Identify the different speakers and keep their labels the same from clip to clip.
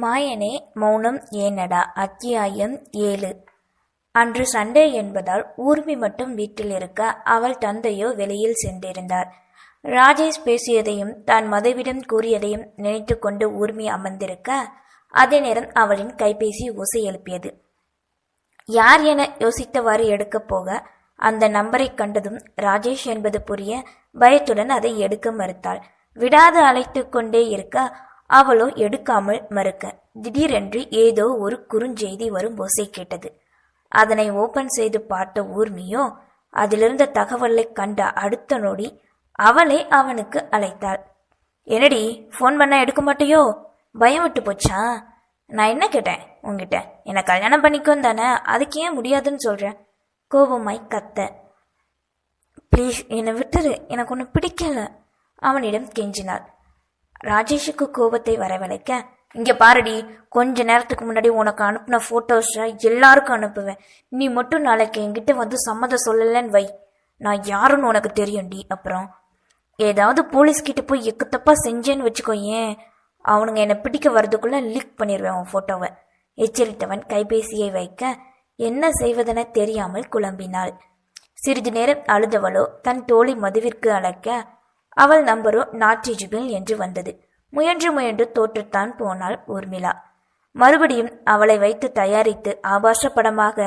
Speaker 1: மாயனே மௌனம் ஏனடா? அத்தியாயம் ஏழு. அன்று சண்டே என்பதால் ஊர்மி மட்டும் வீட்டில் இருக்க அவள் தந்தையோ வெளியில் சென்றிருந்தார். ராஜேஷ் பேசியதையும் தான் மதுவிடம் கூறியதையும் நினைத்து கொண்டு ஊர்மி அமர்ந்திருக்க அதே நேரம் அவளின் கைபேசி ஓசை எழுப்பியது. யார் என யோசித்தவாறு எடுக்கப் போக அந்த நம்பரை கண்டதும் ராஜேஷ் என்பது புரிய பயத்துடன் அதை எடுக்க மறுத்தாள். விடாது அழைத்து கொண்டே இருக்க அவளோ எடுக்காமல் மறுக்க. திடீரென்று ஏதோ ஒரு குறுஞ்செய்தி வரும் ஓசை கேட்டது. அதனை ஓபன் செய்து பார்த்த ஊர்மியோ அதிலிருந்த தகவலை கண்ட அடுத்த நொடி அவளே அவனுக்கு அழைத்தாள். என்னடி ஃபோன் பண்ண எடுக்க மாட்டியோ? பயம் விட்டு போச்சா? நான் என்ன கேட்டேன் உங்ககிட்ட என்னை கல்யாணம் பண்ணிக்கோன்னு தானே? அதுக்கு ஏன் முடியாதுன்னு சொல்கிறேன் கோபமாய் கத்த. ப்ளீஸ் என்னை விட்டுரு. எனக்கு ஒன்று பிடிக்கல. அவனிடம் கெஞ்சினாள். ராஜேஷுக்கு கோபத்தை வரவழைக்க இங்க பாருடி கொஞ்ச நேரத்துக்கு முன்னாடி உனக்கு அனுப்பின போட்டோஸை எல்லாருக்கும் அனுப்புவேன். நீ மட்டும் நாளைக்கு என்கிட்ட வந்து சம்மதம் சொல்லலன்னு வை. நான் யாருன்னு உனக்கு தெரியும்டி அப்புறம்? ஏதாவது போலீஸ் கிட்ட போய் எக்குத்தப்பா செஞ்சேன்னு வச்சுக்கோ ஏன் அவனுங்க என்னை பிடிக்க வர்றதுக்குள்ள லீக் பண்ணிடுவேன் உன் போட்டோவை எச்சரித்தவன் கைபேசியை வைக்க என்ன செய்வதென தெரியாமல் குழம்பினாள். சிறிது நேரம் அழுதவளோ தன் தோழி மதுவிற்கு அழைக்க அவள் நம்பரோ நாட் ரீச்சபிள் என்று வந்தது. முயன்று முயன்று தோற்றுத்தான் போனாள் ஊர்மிளா. மறுபடியும் அவளை வைத்து தயாரித்து ஆபாச படமாக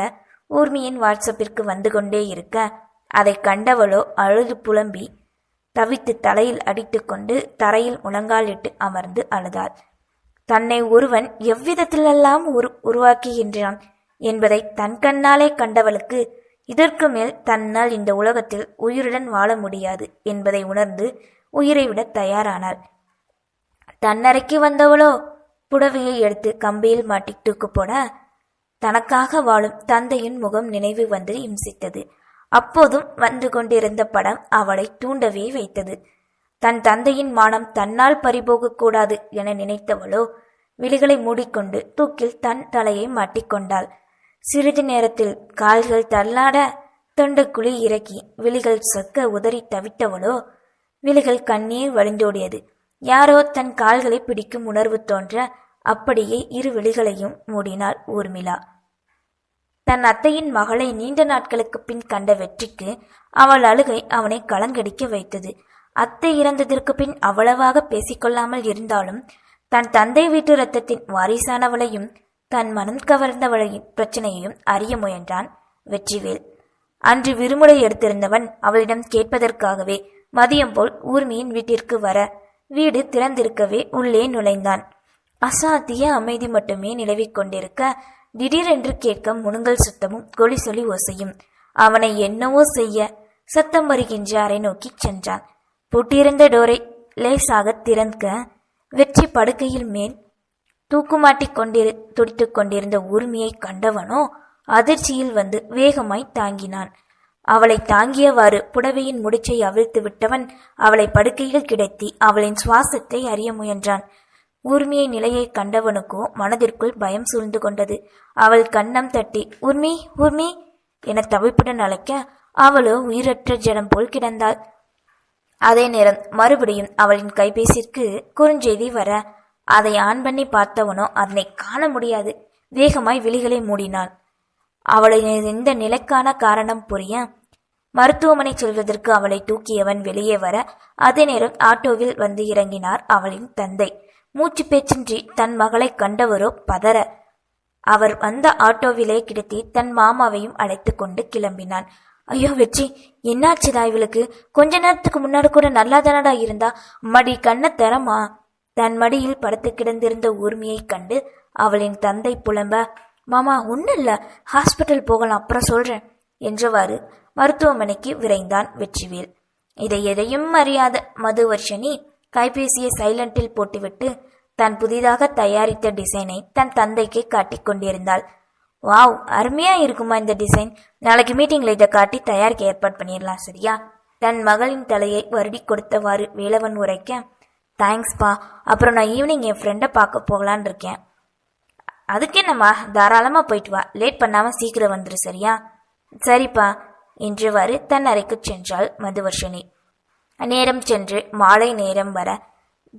Speaker 1: ஊர்மியின் வாட்ஸ்அப்பிற்கு வந்து கொண்டே இருக்க அதை கண்டவளோ அழுது புலம்பி தவித்து தலையில் அடித்துக்கொண்டு தரையில் முழங்காலிட்டு அமர்ந்து அழுதாள். தன்னை ஒருவன் எவ்விதத்திலெல்லாம் உரு உருவாக்குகின்றான்? என்பதை தன் கண்ணாலே கண்டவளுக்கு இதற்கு மேல் தன்னால் இந்த உலகத்தில் உயிருடன் வாழ முடியாது என்பதை உணர்ந்து உயிரை விட தயாரானாள். தன்னறைக்கு வந்தவளோ? புடவையை எடுத்து கம்பியில் மாட்டி தூக்கு போட தனக்காக வாழும் தந்தையின் முகம் நினைவு வந்து இம்சித்தது. அப்போதும் வந்து கொண்டிருந்த படம் அவளை தூண்டவே வைத்தது. தன் தந்தையின் மானம் தன்னால் பறிபோகக்கூடாது என நினைத்தவளோ? விழிகளை மூடிக்கொண்டு தூக்கில் தன் தலையை மாட்டிக்கொண்டாள் சிறிது நேரத்தில் கால்கள் தள்ளாட தொண்டைக்குழி இறக்கி விழிகள் சொக்க உதறி தவித்தவளோ விழிகள் கண்ணீர் வழிந்தோடியது. யாரோ தன் கால்களை பிடிக்கும் உணர்வு தோன்ற அப்படியே இரு விழிகளையும் மூடினாள் ஊர்மிளா. தன் அத்தையின் மகளை நீண்ட நாட்களுக்கு பின் கண்ட வெற்றிக்கு அவள் அழுகை அவனை கலங்கடிக்க வைத்தது. அத்தை இறந்ததற்கு பின் அவ்வளவாக பேசிக்கொள்ளாமல் இருந்தாலும் தன் தந்தை வீட்டு ரத்தத்தின் வாரிசானவளையும் தன் மனம் கவர்ந்தவளின் பிரச்சனையையும் அறிய முயன்றான் வெற்றிவேல். அன்று விருமுறை எடுத்திருந்தவன் அவளிடம் கேட்பதற்காகவே மதியம் போல் ஊர்மியின் வீட்டிற்கு வர வீடு திறந்திருக்கவே உள்ளே நுழைந்தான். அசாத்திய அமைதி மட்டுமே நிலவிக் கொண்டிருக்க திடீரென்று கேட்க முணுங்கல் சுத்தமும் கொலி சொல்லி ஓசையும். அவனை என்னவோ செய்ய சத்தம் வருகின்ற அறை நோக்கி சென்றான். பூட்டியிருந்த டோரை லேசாக திறக்க வெற்றி படுக்கையில் மேல் தூக்குமாட்டிக் கொண்டிரு துடித்துக் கொண்டிருந்த ஊர்மியை கண்டவனோ அதிர்ச்சியில் வந்து வேகமாய் தாங்கினான். அவளை தாங்கியவாறு புடவையின் முடிச்சை அவிழ்த்து விட்டவன் அவளை படுக்கையில் கிடத்தி அவளின் சுவாசத்தை அறிய முயன்றான். ஊர்மியை நிலையை கண்டவனுக்கோ மனதிற்குள் பயம் சூழ்ந்து கொண்டது. அவள் கண்ணம் தட்டி ஊர்மி ஊர்மி என தவிப்புடன் அழைக்க அவளோ உயிரற்ற ஜடம் போல் கிடந்தாள். அதே நேரம் மறுபடியும் அவளின் கைபேசிற்கு குறுஞ்செய்தி வர அதை ஆன் பண்ணி பார்த்தவனோ அதனை காண முடியாது. வேகமாய் விழிகளை மூடினாள். அவளின் இந்த நிலைக்கான காரணம் புரிய மருத்துவமனை செல்வதற்கு அவளை தூக்கியவன் வெளியே வர அதே நேரம் ஆட்டோவில் வந்து இறங்கினார் அவளின் தந்தை. மூச்சு பேச்சின்றி தன் மகளை கண்டவரோ பதற. அவர் வந்த ஆட்டோவிலே கிடத்தி தன் மாமாவையும் அழைத்து கொண்டு கிளம்பினான். ஐயோ வெற்றி என்னாச்சுதா இவளுக்கு? கொஞ்ச நேரத்துக்கு முன்னாடி கூட நல்லா தானடா இருந்தா? மடி கண்ண தரமா? தன் மடியில் படுத்து கிடந்திருந்த ஊர்மியை கண்டு அவளின் தந்தை புலம்ப மாமா ஒன்றும் இல்லை ஹாஸ்பிட்டல் போகலாம் அப்புறம் சொல்றேன் என்றவாறு மருத்துவமனைக்கு விரைந்தான் வெற்றிவேல். இதை எதையும் அறியாத மதுவர்ஷினி கைபேசியை சைலண்டில் போட்டுவிட்டு தன் புதிதாக தயாரித்த டிசைனை தன் தந்தைக்கு காட்டிக் கொண்டிருந்தாள். வாவ் அருமையா இருக்குமா இந்த டிசைன்? நாளைக்கு மீட்டிங்ல இதை காட்டி தயாரிக்க ஏற்பாடு பண்ணிடலாம் சரியா? தன் மகளின் தலையை வருடி கொடுத்தவாறு வேலவன் உரைக்க தேங்க்ஸ்ப்பா அப்புறம் நான் ஈவினிங் என் ஃப்ரெண்டை பார்க்க போகலான் இருக்கேன். அதுக்கு என்னம்மா? தாராளமாக போயிட்டு வா. லேட் பண்ணாமல் சீக்கிரம் வந்துடு சரியா? சரிப்பா. என்றவாறு தன் அறைக்கு சென்றாள் மதுவர்ஷினி. நேரம் சென்று மாலை நேரம் வர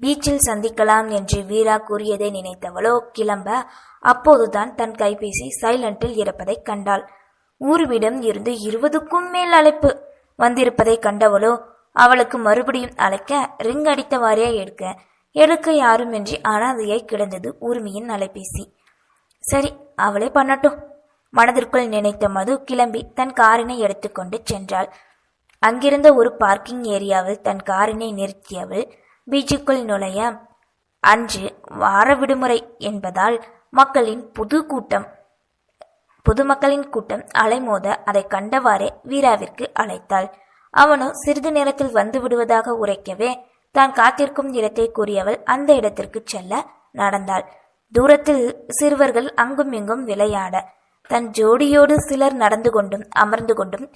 Speaker 1: பீச்சில் சந்திக்கலாம் என்று வீரா கூறியதை நினைத்தவளோ கிளம்ப அப்போதுதான் தன் கைபேசி சைலண்டில் இருப்பதை கண்டாள். ஊர்விடம் இருந்து இருபதுக்கும் மேல் அழைப்பு வந்திருப்பதை கண்டவளோ அவளுக்கு மறுபடியும் அழைக்க ரிங் அடித்தவாறே எடுக்க எடுக்க யாருமின்றி அனாதையாய் கிடந்தது ஊர்மியின் அலைபேசி. சரி அவளே பண்ணட்டும். மனதிற்குள் நினைத்த மது கிளம்பி தன் காரினை எடுத்துக்கொண்டு சென்றாள். அங்கிருந்த ஒரு பார்க்கிங் ஏரியாவில் தன் காரினை நிறுத்தியவள் பீச்சுக்குள் நுழைய அன்று வார விடுமுறை என்பதால் மக்களின் புது கூட்டம் பொதுமக்களின் கூட்டம் அலைமோத அதை கண்டவாறே வீராவிற்கு அழைத்தாள். அவனோ சிறிது நேரத்தில் வந்து விடுவதாக உரைக்கவே தான் காத்திருக்கும் இடத்தை கூறியவள் அந்த இடத்திற்கு செல்ல நடந்தாள். தூரத்தில் சிறுவர்கள் அங்கும் இங்கும் விளையாட தன் ஜோடியோடு சிலர் நடந்து கொண்டும் அமர்ந்து கொண்டும்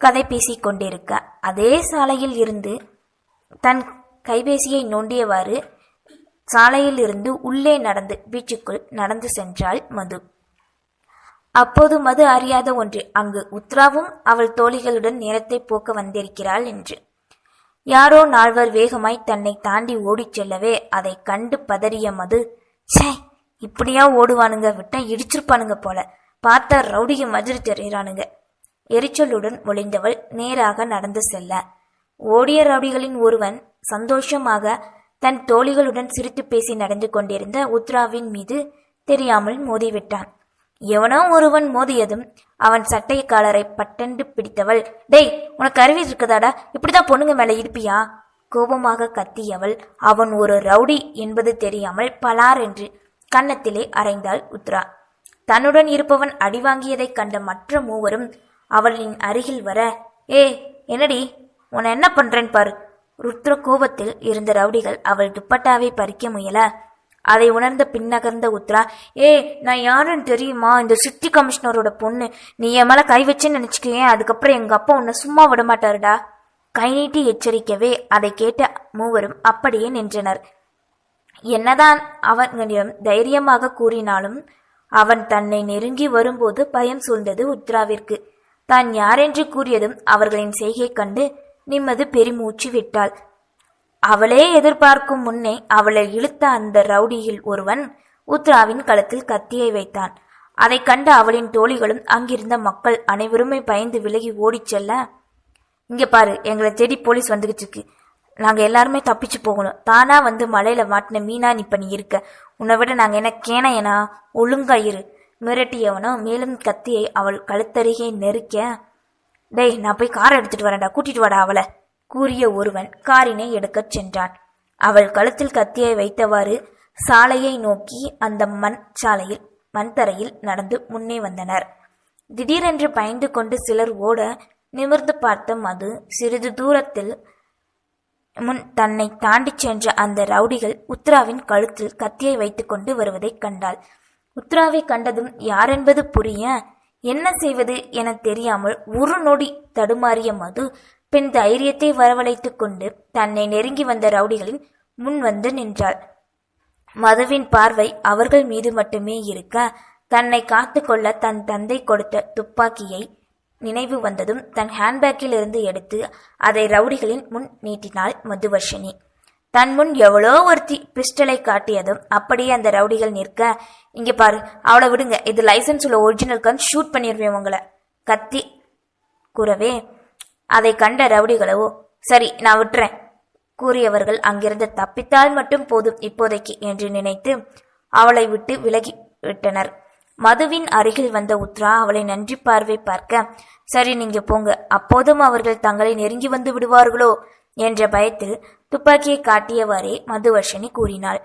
Speaker 1: கதை பேசிக் கொண்டிருக்க அதே சாலையில் இருந்து தன் கைபேசியை நோண்டியவாறு சாலையில் இருந்து உள்ளே நடந்து பீச்சுக்குள் நடந்து சென்றாள் மது. அப்போது மது அறியாத ஒன்று. அங்கு உத்ராவும் அவள் தோழிகளுடன் நேரத்தை போக்க வந்திருக்கிறாள் என்று. யாரோ நால்வர் வேகமாய் தன்னை தாண்டி ஓடிச் செல்லவே அதை கண்டு பதறிய மது ச்சே இப்படியா ஓடுவானுங்க? விட்டா இடிச்சிருப்பானுங்க போல. பார்த்தா ரவுடிய மதுரை தெரிகிறானுங்க எரிச்சலுடன் ஒளிந்தவள் நேராக நடந்து செல்ல. ஓடிய ரவுடிகளின் ஒருவன் சந்தோஷமாக தன் தோழிகளுடன் சிரித்து பேசி நடந்து கொண்டிருந்த உத்ராவின் மீது தெரியாமல் மோதிவிட்டான். எவனோ ஒருவன் மோதியதும் அவன் சட்டை காலரை பட்டென்று பிடித்தவள். டேய் உனக்கு அருவி இருக்குதாடா? இப்படிதான் பொண்ணுங்க மேல இருப்பியா கோபமாக கத்தியவள். அவன் ஒரு ரவுடி என்பது தெரியாமல் பலார் என்று கன்னத்திலே அரைந்தாள் உத்ரா. தன்னுடன் இருப்பவன் அடிவாங்கியதைக் கண்ட மற்ற மூவரும் அவளின் அருகில் வர ஏ என்னடி? உன்னை என்ன பண்றேன் பாரு? ருத்ர கோபத்தில் இருந்த ரவுடிகள் அவள் துப்பட்டாவை பறிக்க முயல அதை உணர்ந்த பின்னகர்ந்த உத்ரா ஏ நான் யாருன்னு தெரியுமா? இந்த சித்தி கமிஷனரோட பொண்ணு. நீ என் மேல கை வச்சேன்னு நினைச்சுக்கேன் அதுக்கப்புறம் எங்க அப்பா உன்னை சும்மா விட மாட்டாருடா? கை நீட்டி எச்சரிக்கவே அதை கேட்ட மூவரும் அப்படியே நின்றனர். என்னதான் அவனிடம் தைரியமாக கூறினாலும் அவன் தன்னை நெருங்கி வரும்போது பயம் சூழ்ந்தது உத்ராவிற்கு தான் யாரென்று கூறியதும் அவர்களின் செய்கை கண்டு நிம்மது பெருமூச்சு விட்டாள். அவளே எதிர்பார்க்கும் முன்னே அவளை இழுத்த அந்த ரவுடியில் ஒருவன் உத்ராவின் கழுத்தில் கத்தியை வைத்தான். அதைக் கண்ட அவளின் தோழிகளும் அங்கிருந்த மக்கள் அனைவருமே பயந்து விலகி ஓடிச் செல்ல இங்க பாரு எங்களை தேடி போலீஸ் வந்துகிட்டு இருக்கு. நாங்க எல்லாருமே தப்பிச்சு போகணும். தானா வந்து மலையில மாட்டின மீனா நீ நீ இருக்க. உன்னை விட நாங்க என்ன கேனையனா ஒழுங்கா இரு மிரட்டியவனோ மேலும் கத்தியை அவள் கழுத்தருகே நெருக்க டேய் நான் போய் காரை எடுத்துட்டு வரேன்டா. கூட்டிட்டு வாடா அவளை. கூறிய ஒருவன் காரினை எடுக்கச் சென்றான். அவள் கழுத்தில் கத்தியை வைத்தவாறு சாலையை நோக்கி அந்த மண் சாலையில் மண்தரையில் நடந்து முன்னே வந்தனர். திடீரென்று பயந்து கொண்டு சிலர் ஓட நிமிர்ந்து பார்த்த மது சிறிது தூரத்தில் முன் தன்னை தாண்டி சென்ற அந்த ரவுடிகள் உத்ராவின் கழுத்தில் கத்தியை வைத்துக்கொண்டு வருவதைக் கண்டாள். உத்ராவை கண்டதும் யாரென்பது புரிய? என்ன செய்வது? என தெரியாமல் ஒரு நொடி தடுமாறிய மது பின் தைரியத்தை வரவழைத்துக் கொண்டு தன்னை நெருங்கி வந்த ரவுடிகளின் முன் வந்து நின்றாள். மதுவின் பார்வை அவர்கள் மீது மட்டுமே இருக்க தன்னை காத்துக்கொள்ள தன் தந்தை கொடுத்த துப்பாக்கியை நினைவு வந்ததும் தன் ஹேண்ட்பேக்கில் இருந்து எடுத்து அதை ரவுடிகளின் முன் நீட்டினாள் மதுவர்ஷினி. தன் முன் எவ்வளோ ஒருத்தி பிஸ்டலை காட்டியதும் அப்படியே அந்த ரவுடிகள் நிற்க இங்க பாரு அவளை விடுங்க. இது லைசன்ஸ் உள்ள ஒரிஜினல் கன் ஷூட் பண்ணிடுவேன் உங்களை. கத்தி கூறவே அதை கண்ட ரவுடிகளோ சரி நான் விட்டுறேன் கூறியவர்கள் அங்கிருந்து தப்பித்தால் மட்டும் போதும் இப்போதைக்கு என்று நினைத்து அவளை விட்டு விலகி விட்டனர். மதுவின் அருகில் வந்த உத்ரா அவளை நன்றி பார்வை பார்க்க சரி நீங்க போங்க அப்போதும் அவர்கள் தங்களை நெருங்கி வந்து விடுவார்களோ? என்ற பயத்தில் துப்பாக்கியை காட்டியவாறே மதுவர்ஷினி கூறினாள்.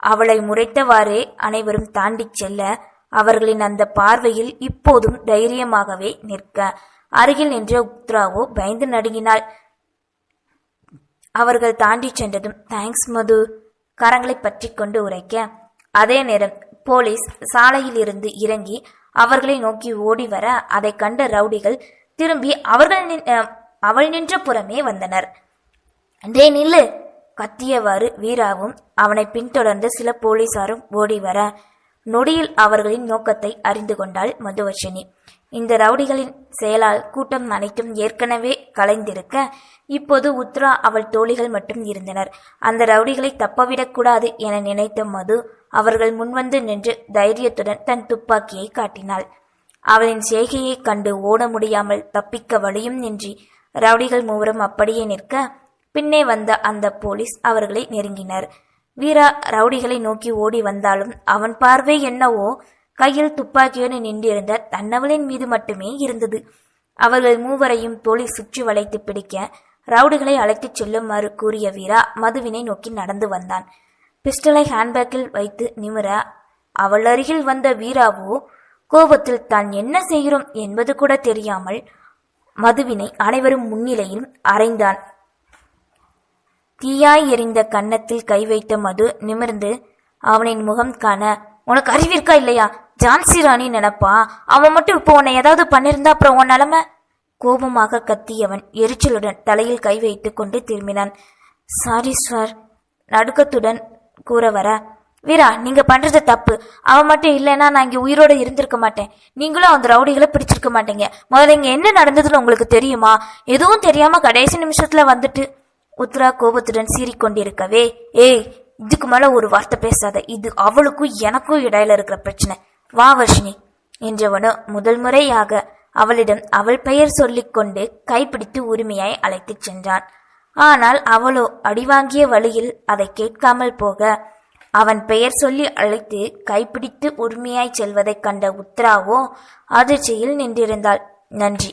Speaker 1: அவளை முறைத்தவாறே அனைவரும் தாண்டிச் செல்ல அவர்களின் அந்த பார்வையில் இப்போதும் தைரியமாகவே நிற்க அருகில் நின்ற உத்ராவோ பயந்து நடுங்கினாள். அவர்கள் தாண்டி சென்றதும் தேங்க்ஸ் மது. கரங்களை பற்றி கொண்டு உரைக்க. அதே நேரம் போலீஸ் சாலையில் இருந்து இறங்கி அவர்களை நோக்கி ஓடி வர அதை கண்ட ரவுடிகள் திரும்பி அவர்கள் நின்- அஹ், அவள் நின்ற புறமே வந்தனர். டே நில்லு! கத்தியவாறு வீராவும் அவனை பின்தொடர்ந்து சில போலீசாரும் ஓடி வர நொடியில் அவர்களின் நோக்கத்தை அறிந்து கொண்டாள் மதுவர்ஷினி. இந்த ரவுடிகளின் செயலால் கூட்டம் அனைத்தும் ஏற்கனவே கலைந்திருக்க இப்போது உத்ரா அவள் தோழிகள் மட்டும் இருந்தனர். அந்த ரவுடிகளை தப்பவிடக்கூடாது என நினைத்த மது அவர்கள் முன்வந்து நின்று தைரியத்துடன் தன் துப்பாக்கியை காட்டினாள். அவளின் செய்கையைக் கண்டு ஓட முடியாமல் தப்பிக்க வழியும் நின்றி ரவுடிகள் மூவரும் அப்படியே நிற்க பின்னே வந்த அந்த போலீஸ் அவர்களை நெருங்கினர். வீரா ரவுடிகளை நோக்கி ஓடி வந்தாலும் அவன் பார்வை என்னவோ கையில் துப்பாக்கியுடன் நின்றிருந்த தன்னவளின் மீது மட்டுமே இருந்தது. அவர்கள் மூவரையும் போலீஸ் சுற்றி வளைத்து பிடிக்க ரவுடிகளை அழைத்துச் செல்லுமாறு கூறிய வீரா மதுவினை நோக்கி நடந்து வந்தான். பிஸ்டலை ஹேண்ட்பேக்கில் வைத்து நிமிர அவள் அருகில் வந்த வீராவோ கோபத்தில் தான் என்ன செய்கிறோம் என்பது கூட தெரியாமல் மதுவினை அனைவரும் முன்னிலையில் அறைந்தான். தீயாய் எரிந்த கன்னத்தில் கை வைத்த மது நிமிர்ந்து அவனின் முகம் காண உனக்கு அறிவிற்கா இல்லையா? ஜான்சி ராணி நினைப்பா. அவன் மட்டும் இப்போ உன்னை ஏதாவது பண்ணிருந்தா அப்புறம் உன் நிலைமை? கோபமாக கத்தியவன் எரிச்சலுடன் தலையில் கை வைத்து கொண்டு திரும்பினான். சாரி சார் நடுக்கத்துடன் கூற வர. வீரா நீங்க பண்றது தப்பு. அவன் மட்டும் இல்லைன்னா நான் இங்க உயிரோட இருந்திருக்க மாட்டேன். நீங்களும் அந்த ரவுடிகளை பிடிச்சிருக்க மாட்டீங்க. முதல்ல இங்க என்ன நடந்ததுன்னு உங்களுக்கு தெரியுமா? எதுவும் தெரியாம கடைசி நிமிஷத்துல வந்துட்டு உத்ரா கோபத்துடன் சீறிக்கொண்டிருக்கவே. ஏய் இதுக்கு மேல ஒரு வார்த்தை பேசாத. இது அவளுக்கும் எனக்கும் இடையில இருக்கிற பிரச்சனை. வா வர்ஷினி என்றவனோ முதல் முறையாக அவளிடம் அவள் பெயர் சொல்லிக்கொண்டு கைப்பிடித்து உரிமையாய் அழைத்துச் சென்றான். ஆனால் அவளோ அடிவாங்கிய வழியில் அதை கேட்காமல் போக அவன் பெயர் சொல்லி அழைத்து கைப்பிடித்து உரிமையாய் செல்வதைக் கண்ட உத்ராவோ அதிர்ச்சியில் நின்றிருந்தாள். நன்றி.